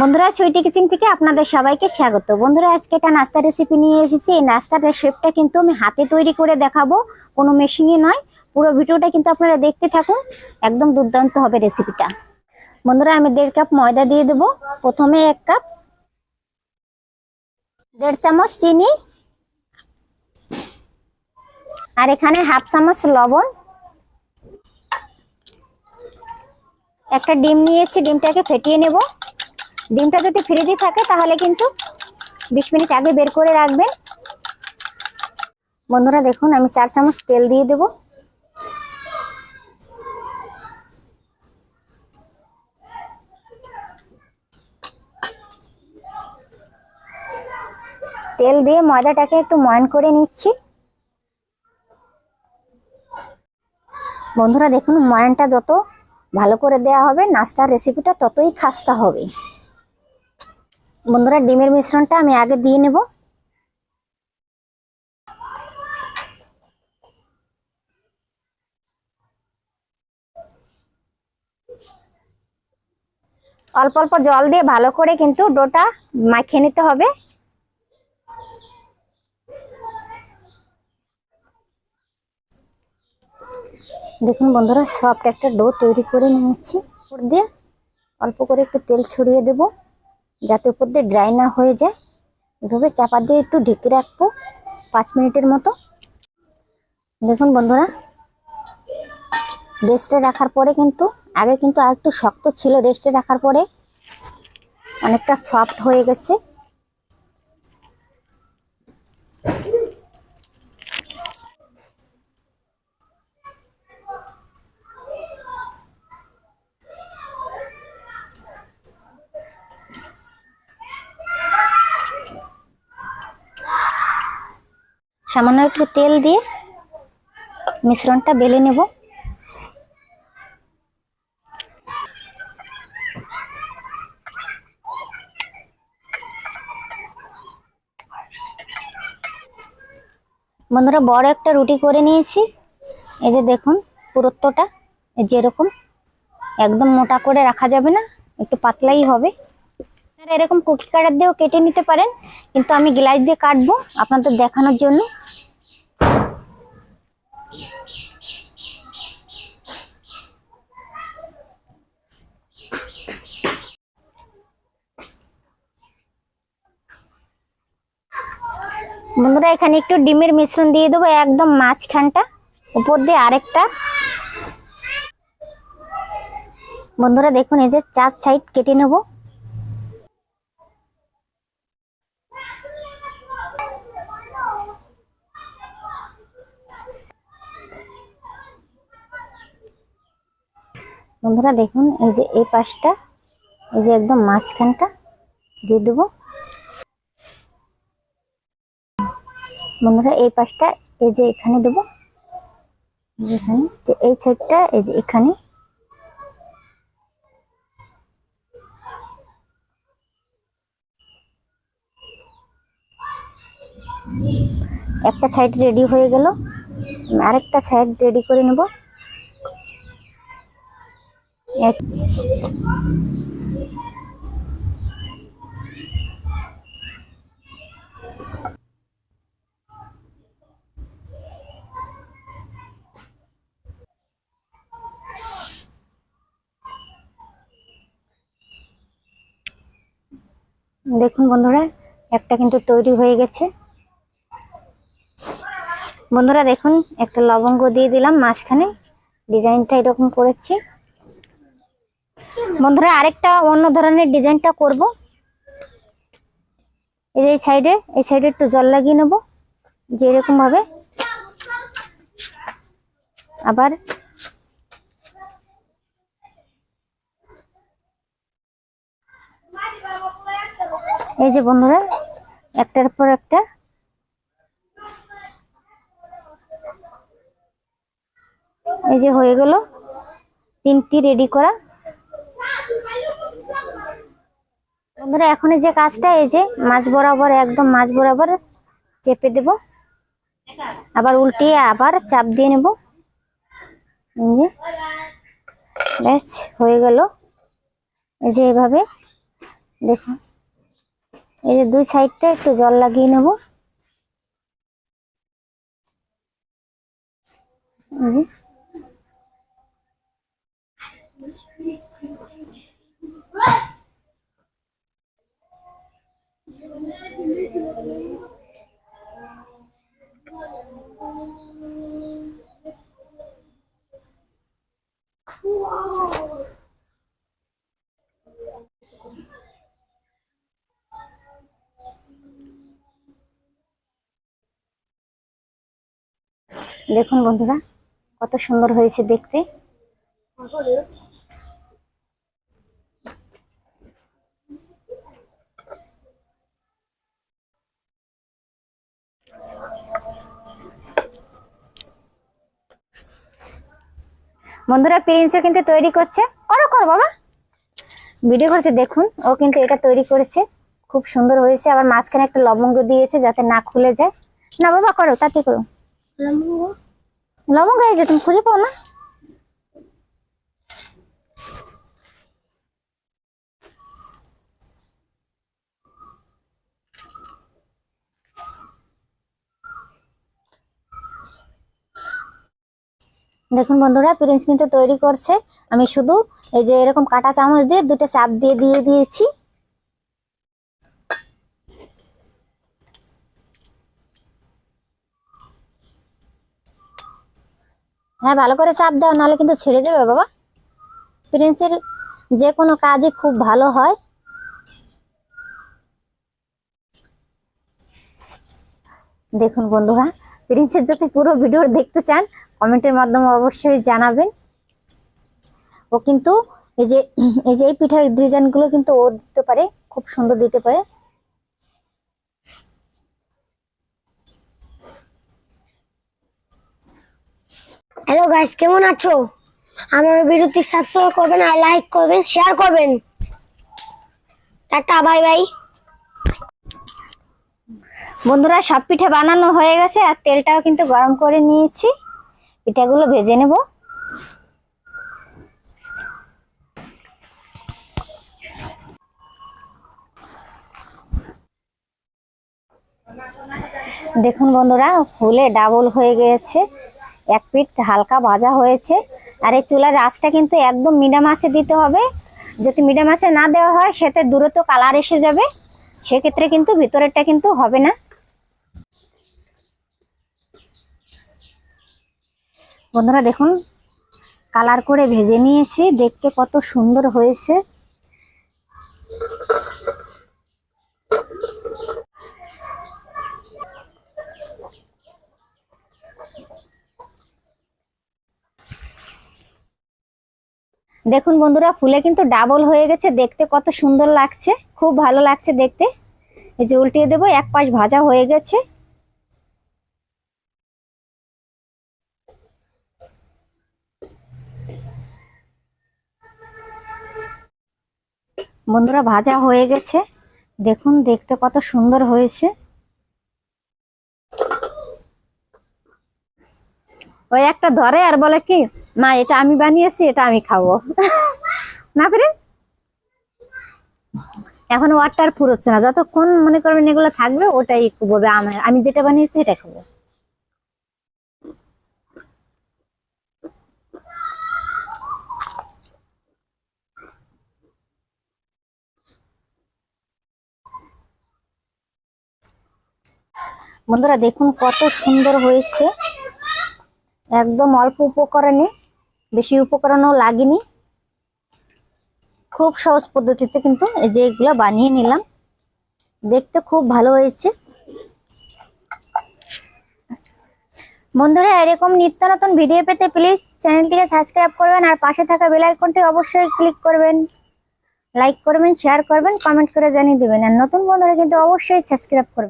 বন্ধুরা, সুইটি কিচেন থেকে আপনাদের সবাইকে স্বাগত। বন্ধুরা, আজকে একটা নাস্তা রেসিপি নিয়ে এসেছি। এই নাস্তার শেপটা কিন্তু আমি হাতে তৈরি করে দেখাবো। কোনো মেশিনে নয়। পুরো ভিডিওটা কিন্তু আপনারা দেখতে থাকুন। একদম দুর্দান্ত হবে রেসিপিটা বন্ধুরা, আমি দেড় কাপ ময়দা দিয়ে দেবো। প্রথমে এক কাপ দেড় চামচ চিনি। আর এখানে হাফ চামচ লবণ। একটা ডিম নিয়েছি। ডিমটাকে ফেটিয়ে নেব। ডিমটা যদি ফ্রিজে থাকে, তাহলে কিন্তু বিশ মিনিট আগে বের করে রাখবেন। বন্ধুরা দেখুন, আমি চার চামচ তেল দিয়ে দেব। তেল দিয়ে ময়দাটাকে একটু ময়ান করে নিচ্ছি। বন্ধুরা দেখুন, ময়ানটা যত ভালো করে দেয়া হবে, নাস্তার রেসিপিটা ততই খাস্তা হবে। বন্ধুরা, ডিমের মিশ্রণটা আমি আগে দিয়ে নেব। অল্প অল্প জল দিয়ে ভালো করে কিন্তু ডোটা মাখিয়ে নিতে হবে। দেখুন বন্ধুরা, সফট একটা ডো তৈরি করে নিয়েছি। দিয়ে অল্প করে একটু তেল ছড়িয়ে দেব। যাতে উপর দিয়ে ড্রাই না হয়ে যায়। এভাবে চাপা দিয়ে একটু ঢেকে রাখব পাঁচ মিনিটের মতো। দেখুন বন্ধুরা রেস্টে রাখার পরে কিন্তু, আগে কিন্তু আর একটু শক্ত ছিল রেস্টে রাখার পরে, অনেকটা সফট হয়ে গেছে। সামান্য একটু তেল দিয়ে মিশ্রণটা বেলে নেব। বন্ধুরা, বড় একটা রুটি করে নিয়েছি। এই যে দেখুন পুরুত্বটা যেরকম, একদম মোটা করে রাখা যাবে না, একটু পাতলাই হবে। আপনারা এরকম কুকি কাটার দিয়েও কেটে নিতে পারেন, কিন্তু আমি গ্লাস দিয়ে কাটবো আপনাদের দেখানোর জন্য। বন্ধুরা, এখানে একটু ডিমের মিশ্রণ দিয়ে দেবো, একদম মাঝখানটা, উপর দিয়ে আরেকটা। বন্ধুরা, দেখুন, এই যে চার সাইড কেটে নেব। বন্ধুরা দেখুন, এই যে এই পাশটা, এই যে একদম মাঝখানটা দিয়ে দেবো। বন্ধুরা, এই পাশটা, এই যে এখানে দেবো। এখানে, যে এই সাইডটা, এই যে এখানে। একটা সাইড রেডি হয়ে গেল। আরেকটা সাইড রেডি করে নেব। দেখুন বন্ধুরা, একটা কিন্তু তৈরি হয়ে গেছে। বন্ধুরা দেখুন, একটা লবঙ্গ দিয়ে দিলাম, মাঝখানে ডিজাইনটা এরকম করেছি। বন্ধুরা, আরেকটা অন্য ধরনের ডিজাইনটা করব। এই সাইডে এই সাইডে একটু জল লাগিয়ে নেব যে এরকম ভাবে আবার এই যে বন্ধুরা, একটার পর একটা। এই যে হয়ে গেল, তিনটি রেডি করা। বন্ধুরা, এখন যে কাজটা, এই যে মাছ বরাবর, একদম মাছ বরাবর চেপে দেব। আবার উল্টিয়ে আবার চাপ দিয়ে নেব। ব্যাস, হয়ে গেল। এই যে এভাবে, দেখুন। এই যে দুই সাইডটা একটু জল লাগিয়ে নেব। এই যে দেখুন বন্ধুরা কত সুন্দর হয়েছে দেখতে। বন্ধুরা প্রিন্সও কিন্তু তৈরি করছে। করো করো বাবা। ভিডিও করছে দেখুন। ও কিন্তু এটা তৈরি করেছে। খুব সুন্দর হয়েছে। আবার মাঝখানে একটা লবঙ্গ দিয়েছে যাতে না খুলে যায়। না বাবা করো তাতে করো। লবঙ্গ? লবঙ্গ এই যে তুমি খুঁজে পাও না? দেখুন বন্ধুরা প্রিন্স কিন্তু তৈরি করছে। আমি শুধু এই যে এরকম কাটা চামচ দিয়ে দুটো চাপ দিয়ে দিয়ে দিয়েছি। হ্যাঁ ভালো করে চাপ দাও, নাহলে কিন্তু ছেড়ে যাবে বাবা। প্রিন্সের যে কোনো কাজই খুব ভালো হয়। দেখুন বন্ধুরা প্রিন্সের যদি পুরো ভিডিও দেখতে চান কমেন্টের মাধ্যমে অবশ্যই জানাবেন। ও কিন্তু এই যে এই যে এই পিঠার ডিজাইনগুলো কিন্তু ও দিতে পারে খুব সুন্দর দিতে পারে। হ্যালো গাইস কেমন আছো? আমার ভিডিওটি সাবস্ক্রাইব করবেন আর লাইক করবেন শেয়ার করবেন। টাটা বাই বাই বন্ধুরা সব পিঠা বানানো হয়ে গেছে আর তেলটাও কিন্তু গরম করে নিয়েছি। পিঠাগুলো ভেজে নেব। দেখুন বন্ধুরা, ফুলে ডাবল হয়ে গিয়েছে। এক পিঠ হালকা ভাজা হয়েছে। আর এই চুলার আঁচটা কিন্তু একদম মিডিয়াম আঁচে দিতে হবে। যদি মিডিয়াম আঁচে না দেওয়া হয়, সেতে দ্রুত কালার এসে যাবে। সেক্ষেত্রে কিন্তু ভিতরেরটা কিন্তু হবে না। বন্ধুরা দেখুন, কালার করে ভেজে নিয়েছি, দেখতে কত সুন্দর হয়েছে। দেখুন বন্ধুরা, ফুলে কিন্তু ডাবল হয়ে গেছে, দেখতে কত সুন্দর লাগছে, খুব ভালো লাগছে দেখতে। এই যে উল্টিয়ে দেবো, এক পাশ ভাজা হয়ে গেছে। বন্ধুরা, ভাজা হয়ে গেছে। দেখুন, দেখতে কত সুন্দর হয়েছে। ওই একটা ধরে আর বলে কি, মা, এটা আমি বানিয়েছি, এটা আমি খাব। না ফিরে এখন ওয়ারটা ফুরোচ্ছে না। যতক্ষণ মনে করবেন এগুলো থাকবে, ওটাই বলবে, আমি যেটা বানিয়েছি এটা খাব। বন্ধুরা, দেখুন কত সুন্দর হয়েছে। একদম অল্প উপকরণে, বেশি উপকরণও লাগেনি। খুব সহজ পদ্ধতিতে কিন্তু এই যে এগুলো বানিয়ে নিলাম। দেখতে খুব ভালো হয়েছে। বন্ধুরা, এরকম নিত্য নতুন ভিডিও পেতে প্লিজ চ্যানেলটিকে সাবস্ক্রাইব করবেন আর পাশে থাকা বেল আইকনটি অবশ্যই ক্লিক করবেন। লাইক করবেন শেয়ার করবেন কমেন্ট করে জানিয়ে দেবেন। আর নতুন বন্ধুরা কিন্তু অবশ্যই সাবস্ক্রাইব করবেন।